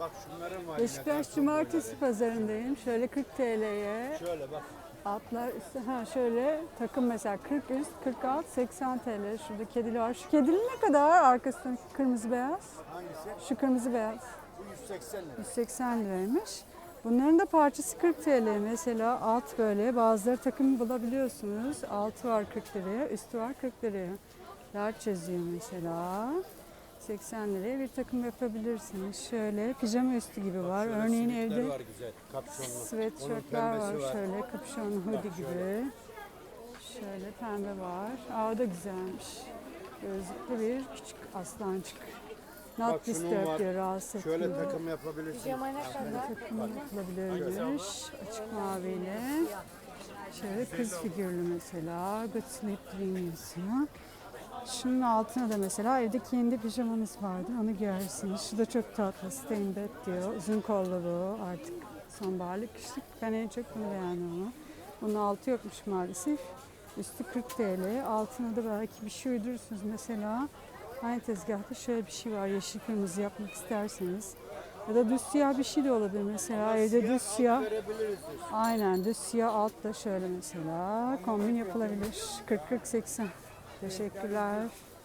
Bak şunların var Beşiktaş. Cumartesi pazarındayım. Şöyle 40 TL'ye Şöyle bak. Altlar üstü ha şöyle takım mesela 40 üst 40 alt 80 TL. Şurada kedili var. Şu kedili ne kadar arkasındaki kırmızı beyaz? Hangisi? Şu kırmızı beyaz. Bu 180 lira. 180 liraymış. Bunların da parçası 40 TL mesela alt böyle bazıları takım bulabiliyorsunuz. Altı var 40 liraya, üstü var 40 liraya. Large yazıyor mesela. 80 liraya bir takım yapabilirsiniz. Şöyle pijama üstü gibi var. Örneğin evde var güzel. Kapşonlu. sweatshirtler var. var. Şöyle kapüşonlu hoodie gibi. Şöyle pembe var. Aa o da güzelmiş. Gözlüklü bir küçük aslancık. Not Bak disturbed diyor rahatsız Şöyle etmiyor. takım yapabilirsin. Pijama ne kadar? takım yapılabilirmiş. Açık maviyle. Şöyle kız figürlü mesela. Good Sleep Dream yazıyor. Şunun altına da mesela evde kendi pijamanız vardı. Onu giyersiniz. Şu da çok tatlı. Stain bed diyor. Uzun kollu bu. Artık sonbaharlık kışlık. Ben en çok bunu beğendim ama. Bunun altı yokmuş maalesef. Üstü 40 TL. Altına da belki bir şey uydurursunuz. Mesela aynı tezgahta şöyle bir şey var. Yeşil kırmızı yapmak isterseniz. Ya da düz siyah bir şey de olabilir mesela. Evde düz siyah. Aynen düz siyah alt da şöyle mesela kombin yapılabilir. 40-40-80. Teşekkürler.